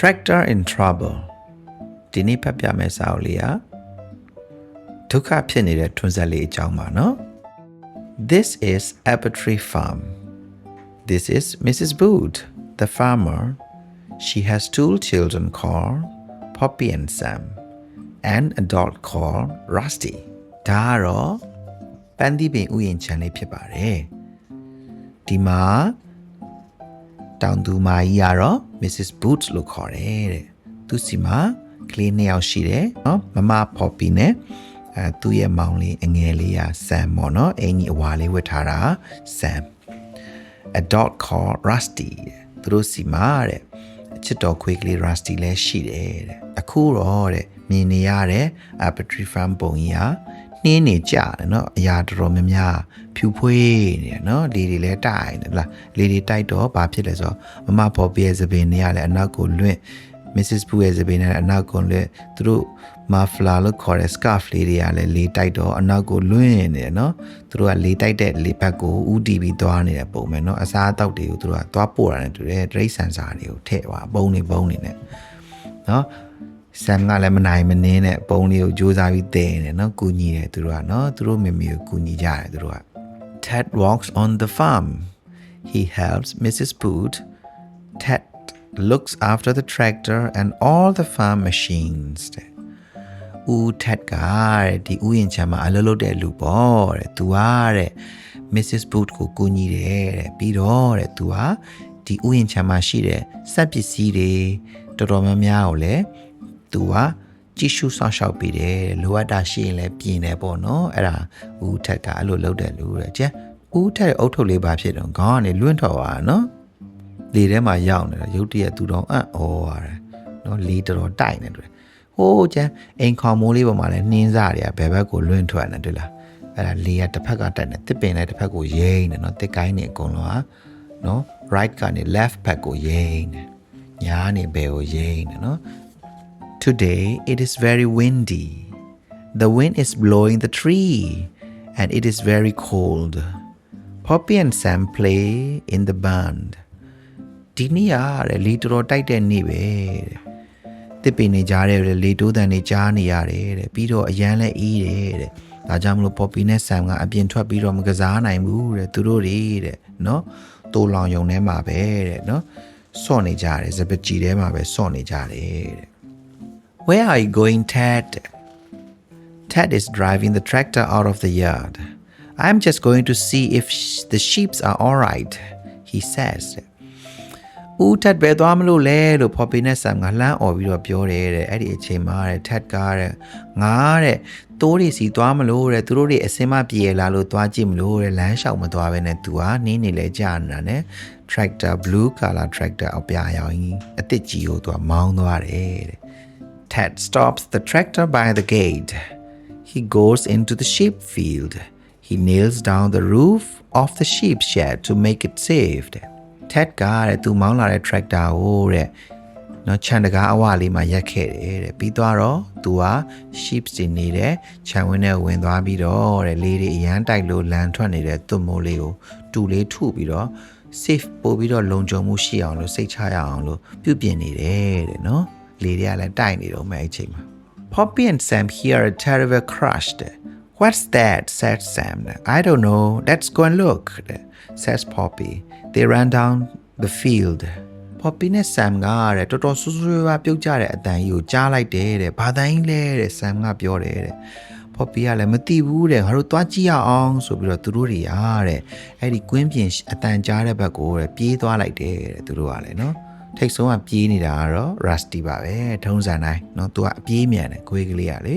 tractor in trouble ဒီနေ့ဖတ်ပြမယ့်စာအုပ်လေးကဒုက္ခဖြစ်နေတဲ့ထွန်းဆက်လေးအကြောင်းပါနော် This is Apple Tree Farm This is Mrs. Boot the farmer She has two children called Poppy and Sam and a dog called Rusty ဒါကတော့ပန်းသီးပင်ဥယျာဉ်ခြံလေးဖြစ်ပါတယ်ဒီမှာတောင်သူမကြီးကတော့ Mrs. Boots လို့ခေါ်တယ်တဲ့သူစီမှာကလေးနှစ်ယောက်ရှိတယ်နော်မမ Poppy နဲ့အဲသူ့ရဲ့မောင်လေးအငယ်လေးက Sam ပေါ့နော်အင်ကြီးအဝါလေးဝတ်ထားတာ Sam a dog called Rusty တဲ့သူတို့စီမှာတဲ့အချစ်တော်ခွေးကလေး Rusty လည်းရှိတယ်တဲ့အခုတော့တဲ့မြင်နေရတဲ့ Aperture Farm ပုံကြီးဟာ နှင်းနေကြတယ်နော်အရာတော်တော်များများဖြူဖွေးနေတယ်နော်လေတွေလည်းတိုက်တယ်လားလေတွေတိုက်တော့ဘာဖြစ်လဲဆိုတော့မမဘော်ပီရဲ့သပင်တွေကလည်းအနောက်ကိုလွင့် Mrs. Pooh ရဲ့စပင်းနဲ့အနောက်ကွန်လဲသူတို့ muffler လို့ခေါ်တဲ့ scarf လေးတွေကလည်းလေးတိုက်တော့အနောက်ကိုလွင့်နေတယ်နော်သူတို့ကလေးတိုက်တဲ့လေးဘက်ကို UTV သွားနေတဲ့ပုံပဲနော်အစားအသောက်တွေကိုသူတို့ကသွားပို့တာနဲ့တူတယ်တရိတ်ဆန်စာတွေကိုထည့်သွားပုံနေပုံနေနဲ့နော် ဆမ်ကလည်းမနိုင်မနှင်းနဲ့ပုံလေးကိုစူးစမ်းပြီးတင်တယ်နော်ကူညီတယ်သူတို့ကနော်သူတို့မိမိကိုကူညီကြတယ်သူတို့က Ted walks on the farm he helps Mrs. Boot Ted looks after the tractor and all the farm machines တဲ့ဦးထက်ကတဲ့ဒီဥယျာဉ်ခြံမှာအလုပ်လုပ်တဲ့လူပေါ့တဲ့သူကတဲ့ Mrs. Boot ကိုကူညီတယ်တဲ့ပြီးတော့တဲ့သူကဒီဥယျာဉ်ခြံမှာရှိတဲ့စက်ပစ္စည်းတွေတော်တော်များများကိုလည်း သူကကြည့်ရှုဆောင်ရှောက်ပေးတယ်လိုအပ်တာရှိရင်လည်းပြင်တယ်ပေါ့နော်အဲ့ဒါဦးထက်ကအဲ့လိုလုပ်တယ်လို့တဲ့ကျန်ဦးထက်ရဲ့အုတ်ထုတ်လေးပါဖြစ်တော့ခေါင်းကနေလွင့်ထွက်သွားတာနော်လေထဲမှာရောက်နေတာရုတ်တရက်သူတော့အံ့ဩရတယ်နော်လေတော်တော်တိုက်နေတယ်ဟိုးကျန်အိမ်ခေါင်မိုးလေးပေါ်မှာလည်းနှင်းစားတွေကဘယ်ဘက်ကိုလွင့်ထွက်နေတွေ့လားအဲ့ဒါလေကတစ်ဖက်ကတိုက်နေတစ်ပင်လည်းတစ်ဖက်ကိုရိမ့်နေနော်တစ်ကိုင်းနေအကုန်လုံးဟာနော် right ကနေ left ဘက်ကိုရိမ့်နေညာနေဘယ်ကိုရိမ့်နေနော် Today it is very windy. The wind is blowing the tree and it is very cold. Poppy and Sam play in the band. ဒီနေ့ရတဲ့လေတော်တော်တိုက်တဲ့နေ့ပဲတဲ့တစ်ပင်နေကြတဲ့လေတိုးတန်နေကြားနေရတယ်တဲ့ပြီးတော့အရန်လည်းအေးတယ်တဲ့ဒါကြောင့်မလို့ Poppy နဲ့ Sam ကအပြင်ထွက်ပြီးတော့မကစားနိုင်ဘူးတဲ့သူတို့တွေတဲ့နော်တိုးလောင်ယုံထဲမှာပဲတဲ့နော်စော့နေကြတယ်စပကြီးထဲမှာပဲစော့နေကြတယ်တဲ့ Where are you going, Ted? Ted is driving the tractor out of the yard. I'm just going to see if sh- the sheep are all right, he says. ဦးထက်ပဲသွားမလို့လဲလို့ဖော်ပြနေဆမ်ကလှမ်းអော်ပြီးတော့ပြောတယ်တဲ့အဲ့ဒီအချိန်မှာတဲ့ထက်ကားတဲ့ငါတဲ့တိုးတွေစီသွားမလို့တဲ့သူတို့တွေအစင်မပြေလာလို့သွားကြည့်မလို့တဲ့လမ်းလျှောက်မသွားဘဲနဲ့သူကနင်းနေလဲကြာနေတာနဲ့ tractor blue color tractor အပြာရောင်ကြီးအစ်စ်ကြီးကိုသူကမောင်းသွားတယ်တဲ့ Ted stops the tractor by the gate. He goes into the sheep field. He nails down the roof of the sheep shed to make it safe. Ted ကတဲ့သူမောင်းလာတဲ့ tractor ကိုတဲ့နော်ခြံတကားအဝလေးမှာရက်ခဲ့တယ်တဲ့ပြီးသွားတော့သူက sheep တွေနေတဲ့ခြံဝင်းထဲဝင်သွားပြီးတော့တဲ့လေးတွေအရန်တိုက်လို့လန်ထွက်နေတဲ့သွတ်မိုးလေးကိုတူလေးထုပြီးတော့ safe ပို့ပြီးတော့လုံခြုံမှုရှိအောင်လို့စိတ်ချရအောင်လို့ပြုပြင်နေတယ်တဲ့နော် လေတွေကလည်းတိုက်နေတော့မယ်အဲ့ချိန်မှာ Poppy and Sam hear a terrible crash What's that said Sam I don't know let's go and look says Poppy they ran down the field Poppy နဲ့ Sam ကတဲ့တော်တော်ဆူဆူရွားပြုတ်ကြတဲ့အတန်ကြီးကိုကြားလိုက်တယ်တဲ့ဘာတန်ကြီးလဲတဲ့ Sam ကပြောတယ်တဲ့ Poppy ကလည်းမသိဘူးတဲ့ငါတို့သွားကြည့်ရအောင်ဆိုပြီးတော့သူတို့တွေအားတဲ့အဲ့ဒီကွင်းပြင်အတန်ကြားတဲ့ဘက်ကိုတဲ့ပြေးသွားလိုက်တယ်တဲ့သူတို့ကလည်းနော် ထိတ်ဆုံးကပြေးနေတာကတော့ rusty ပါပဲထုံးစံတိုင်းเนาะသူကအပြေးမြန်တယ်ခွေးကလေးကလေ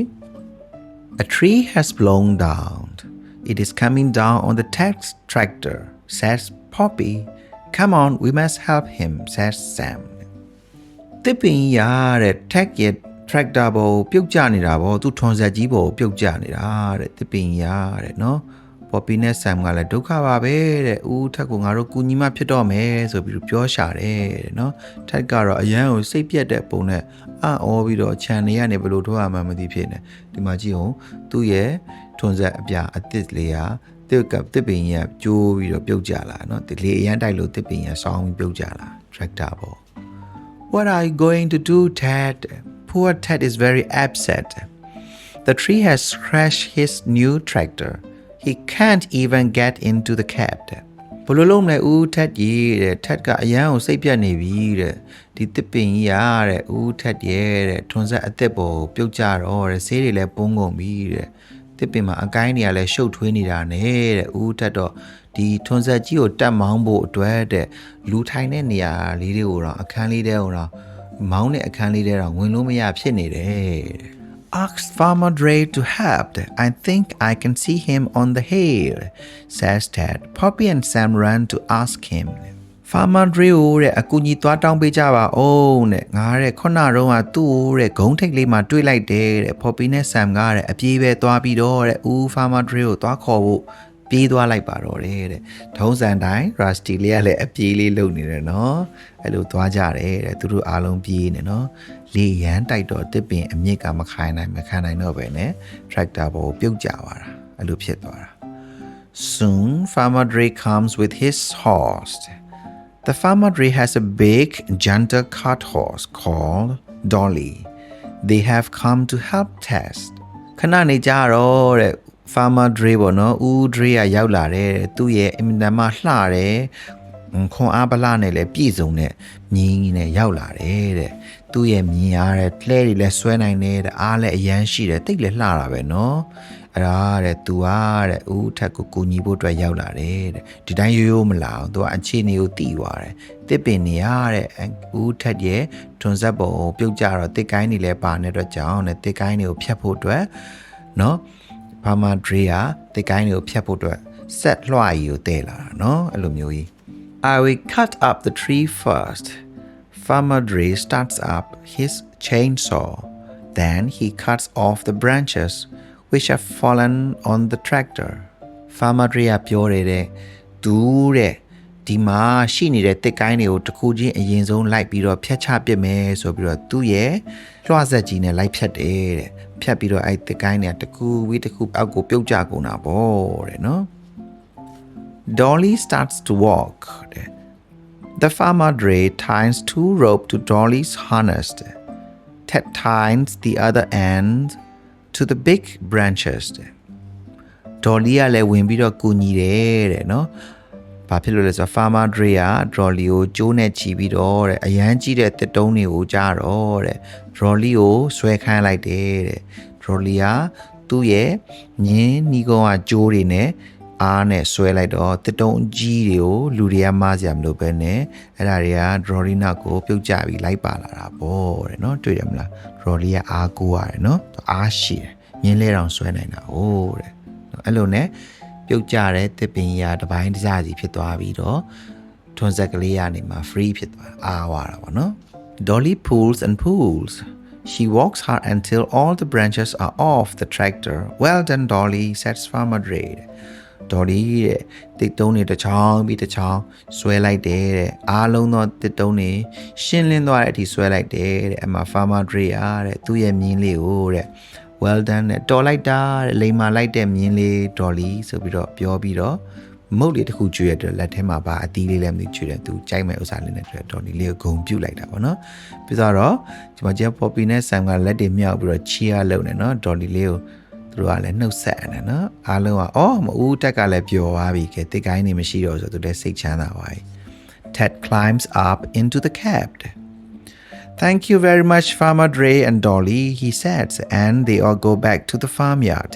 A tree has blown down it is coming down on the tax tractor says Poppy come on we must help him says Sam တစ်ပင်ရတဲ့ tag ရဲ့ tractor ဘောပြုတ်ကျနေတာဗောသူထွန်ဆက်ကြီးဘောပြုတ်ကျနေတာတဲ့တစ်ပင်ရတဲ့เนาะ Poppy နဲ့ Sam ကလည်းဒုက္ခပါပဲတဲ့။ဦးထက်ကိုငါတို့ကူညီမဖြစ်တော့မယ်ဆိုပြီးတော့ပြောရှာတယ်တဲ့နော်။ထက်ကတော့အရန်ကိုစိတ်ပြက်တဲ့ပုံနဲ့အံ့ဩပြီးတော့ခြံနေရနေဘလို့ထွက်ရမှမသိဖြစ်နေ။ဒီမှာကြည့်အောင်သူ့ရဲ့ထွန်ဆက်အပြအသစ်လေးဟာတစ်ကတစ်ပင်ကြီးကကျိုးပြီးတော့ပြုတ်ကျလာနော်။ဒီလေအရန်တိုက်လို့တစ်ပင်ကြီးဆောင်းပြီးပြုတ်ကျလာ tractor ပေါ့။ What are you going to do, Ted? Poor Ted is very upset. The tree has crashed his new tractor. He can't even get into the cab. ဘလို့လုံးလဲဦးထက်ကြီးတဲ့ထက်ကအရန်ကိုစိတ်ပြတ်နေပြီတဲ့ဒီတစ်ပင်ကြီးရတဲ့ဦးထက်ရဲ့တဲ့ထွန်ဆက်အသက်ပေါ်ကိုပြုတ်ကြတော့တဲ့ဆေးတွေလည်းပုံးကုန်ပြီတဲ့တစ်ပင်မှာအကိုင်းတွေကလည်းရှုပ်ထွေးနေတာနဲ့တဲ့ဦးထက်တော့ဒီထွန်ဆက်ကြီးကိုတက်မောင်းဖို့အတွက်တဲ့လူထိုင်တဲ့နေရာလေးတွေကိုတော့အခန်းလေးတဲကိုတော့မောင်းတဲ့အခန်းလေးတဲတော့ဝင်လို့မရဖြစ်နေတယ်တဲ့ asked Farmer Dre to help. I think I can see him on the hill, says Ted. Poppy and Sam ran to ask him. Farmer Dre ကိုတဲ့အကူကြီးသွားတောင်းပေးကြပါဦးတဲ့ငါတဲ့ခုနတော့ကသူ့ကိုတဲ့ဂုံးထိတ်လေးမှာတွေးလိုက်တယ်တဲ့ Poppy နဲ့ Sam ကတဲ့အပြေးပဲသွားပြီးတော့တဲ့ဦး Farmer Dre ကိုသွားခေါ်ဖို့ ပြေးသွားလိုက်ပါတော့တယ်တဲ့ထုံးစံတိုင်း Rusty လေးကလည်းအပြေးလေးလုပ်နေတယ်နော်အဲ့လိုသွားကြတယ်တဲ့သူတို့အားလုံးပြေးနေနော်လေရန်တိုက်တော့တစ်ပင်အမြင့်ကမခိုင်းနိုင်မခံနိုင်တော့ပဲနဲ့ tractor ပေါ်ကိုပြုတ်ကျသွားတာအဲ့လိုဖြစ်သွားတာ Soon Farmer Dre comes with his horse The farmer Dre has a big, gentle cart horse called Dolly. They have come to help test. ခဏနေကြတော့တဲ့ farmer Dre ပေါ့နော်ဦး Dre ကရောက်လာတယ်တဲ့သူ့ရဲ့အင်မတန်မှလှတယ်ခွန်အားပလနဲ့လည်းပြည့်စုံတဲ့မြင်းကြီးနဲ့ရောက်လာတယ်တဲ့သူ့ရဲ့မြင်ရတဲ့လှဲတွေလည်းဆွဲနိုင်တယ်တဲ့အားလည်းအရန်ရှိတယ်တိတ်လည်းလှတာပဲနော်အဲ့ဒါတဲ့သူကတဲ့ဦးထက်ကိုကူညီဖို့အတွက်ရောက်လာတယ်တဲ့ဒီတိုင်းရိုးရိုးမလာအောင်သူကအခြေအနေကိုတည်သွားတယ်တစ်ပင်နေရတဲ့ဦးထက်ရဲ့ထွန်ဆက်ပုံကိုပြုတ်ကြတော့တစ်ကိုင်းတွေလည်းပါနေတဲ့အတွက်ကြောင့်တဲ့တစ်ကိုင်းတွေကိုဖြတ်ဖို့အတွက်နော် ဘာမာဒရီယာတစ်ကိုင်းတွေကိုဖြတ်ဖို့အတွက်ဆက်လွှာကြီးကိုတည်လာတာနော်အဲ့လိုမျိုးကြီး I will cut up the tree first Farmer Dre starts up his chainsaw. Then he cuts off the branches which have fallen on the tractor. Farmer Dre ကပြောရတဲ့သူတဲ့ ဒီမှာရှိနေတဲ့တစ်ကိုင်းတွေကိုတစ်ခုချင်းအရင်ဆုံးလိုက်ပြီးတော့ဖြတ်ချပစ်မယ်ဆိုပြီးတော့သူ့ရဲ့လွှာဆက်ကြီးနဲ့လိုက်ဖြတ်တယ်တဲ့ဖြတ်ပြီးတော့အဲ့တစ်ကိုင်းတွေကတစ်ခုပြီးတစ်ခုအောက်ကိုပြုတ်ကျကုန်တာပေါ့တဲ့နော် Dolly starts to walk. The farmer Dre ties two rope to Dolly's harness. Ted ties the other end to the big branches. Dolly ကလည်းဝင်ပြီးတော့ကူညီတယ်တဲ့နော်။ ဘာဖြစ်လို့လဲဆိုတော့ farmer Dre က Dolly ကိုကျိုးနဲ့ချီပြီးတော့တဲ့အရန်ကြီးတဲ့တစ်တုံးတွေကိုကြားတော့တဲ့ Dolly ကိုဆွဲခိုင်းလိုက်တယ်တဲ့ Dolly ကသူ့ရဲ့ညင်းနီကုန်းကကျိုးတွေနဲ့အားနဲ့ဆွဲလိုက်တော့တစ်တုံးကြီးတွေကိုလူတွေကမားစရာမလိုပဲနဲ့အဲ့ဒါတွေက Drolina ကိုပြုတ်ကြပြီးလိုက်ပါလာတာပေါ့တဲ့နော်တွေ့တယ်မလား Drolly ကအားကိုးရတယ်နော်သူအားရှိတယ်မြင်းလဲတောင်ဆွဲနိုင်တာဟုတ်တဲ့နော်အဲ့လိုနဲ့ ပြုတ်ကြတဲ့တစ်ပင်ကြီးကတစ်ပိုင်းတစ်စားစီဖြစ်သွားပြီးတော့ထွန်ဆက်ကလေးကနေမှ free ဖြစ်သွားအားဝါတာပေါ့နော် Dolly pulls and pulls She walks hard until all the branches are off the tractor. Well done, Dolly, says Farmer Dre. ဒေါ်လီတဲ့တစ်တုံးတွေတစ်ချောင်းပြီးတစ်ချောင်းဆွဲလိုက်တယ်တဲ့အားလုံးသောတစ်တုံးတွေရှင်းလင်းသွားတဲ့အထိဆွဲလိုက်တယ်တဲ့အမ Farmer Dre အားတဲ့သူ့ရဲ့မြင်းလေးကိုတဲ့ well done တဲ့တော်လိုက်တာတဲ့လိန်မာလိုက်တဲ့မြင်းလေးဒေါ်လီဆိုပြီးတော့ပြောပြီးတော့မုတ်လေးတစ်ခုကျွေးရတဲ့လက်ထဲမှာပါအသီးလေးလည်းမသိကျွေးတယ်သူကြိုက်မဲ့ဥစ္စာလေးနဲ့တွေ့ဒေါ်လီလေးကိုဂုံပြုတ်လိုက်တာပေါ့နော်ပြီးတော့ဒီမှာကျပေါ်ပီနဲ့ဆမ်ကလက်တွေမြောက်ပြီးတော့ချီယာလုပ်နေနော်ဒေါ်လီလေးကိုသူတို့ကလည်းနှုတ်ဆက်နေနော်အားလုံးကအော်မဦးတက်ကလည်းပျော်သွားပြီကဲတစ်ကိုင်းနေမရှိတော့ဆိုသူလည်းစိတ်ချမ်းသာသွားပြီ Ted climbs up into the cab Thank you very much Farmer Dre and Dolly he says and they all go back to the farmyard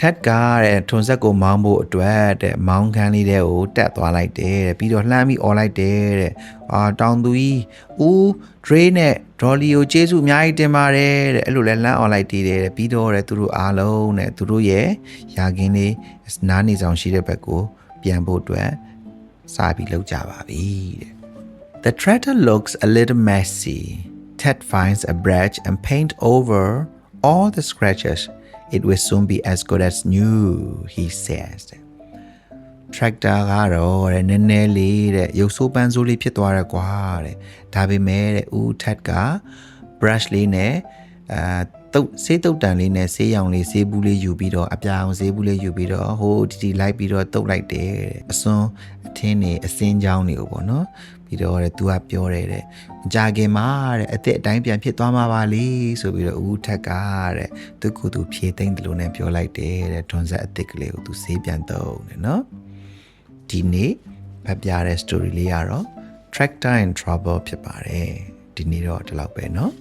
Ted ကတဲ့ထွန်ဆက်ကိုမောင်းဖို့အတွက်တဲ့မောင်းခန်းလေးတဲ့ကိုတက်သွားလိုက်တယ်တဲ့ပြီးတော့လှမ်းပြီးអော်လိုက်တယ်တဲ့အာတောင်သူကြီးဦး Dre နဲ့ Dolly ကိုကျေးဇူးအများကြီးတင်ပါတယ်တဲ့အဲ့လိုလဲလှမ်းអော်လိုက်တည်တယ်တဲ့ပြီးတော့တဲ့သူတို့အားလုံးတဲ့သူတို့ရဲ့ယာကင်းလေးနားနေဆောင်ရှိတဲ့ဘက်ကိုပြန်ဖို့အတွက်စပြီးလောက်ကြပါပြီတဲ့ The tractor looks a little messy. Ted finds a brush and paint over all the scratches. It will soon be as good as new, he says. Tractor ကတော့တဲ့နည်းနည်းလေးတဲ့ရုပ်ဆိုးပန်းဆိုးလေးဖြစ်သွားရကွာတဲ့ဒါပေမဲ့တဲ့ဦး Ted က brush လေးနဲ့အာတုတ်ဆေးတုတ်တန်လေးနဲ့ဆေးရောင်လေးဆေးဘူးလေးယူပြီးတော့အပြာအောင်ဆေးဘူးလေးယူပြီးတော့ဟိုတီတီလိုက်ပြီးတော့တုတ်လိုက်တယ်တဲ့အစွန်းအထင်းနေအစင်းချောင်းတွေကိုပေါ့နော် ပြီး ပြီးတော့တဲ့ तू ကပြောတယ်တဲ့မကြခင်မှာတဲ့အသက်အတိုင်းပြန်ဖြစ်သွားမှာပါလေဆိုပြီးတော့ဦးထက်ကတဲ့သူကသူဖြေသိမ့်တယ်လို့ ਨੇ ပြောလိုက်တယ်တဲ့ထွန်ဆက်အသစ်ကလေးကို तू ဈေးပြန်တော့တယ်နော်ဒီနေ့ဖတ်ပြတဲ့ story လေးကတော့ tractor in trouble ဖြစ်ပါတယ်ဒီနေ့တော့ဒီလောက်ပဲเนาะ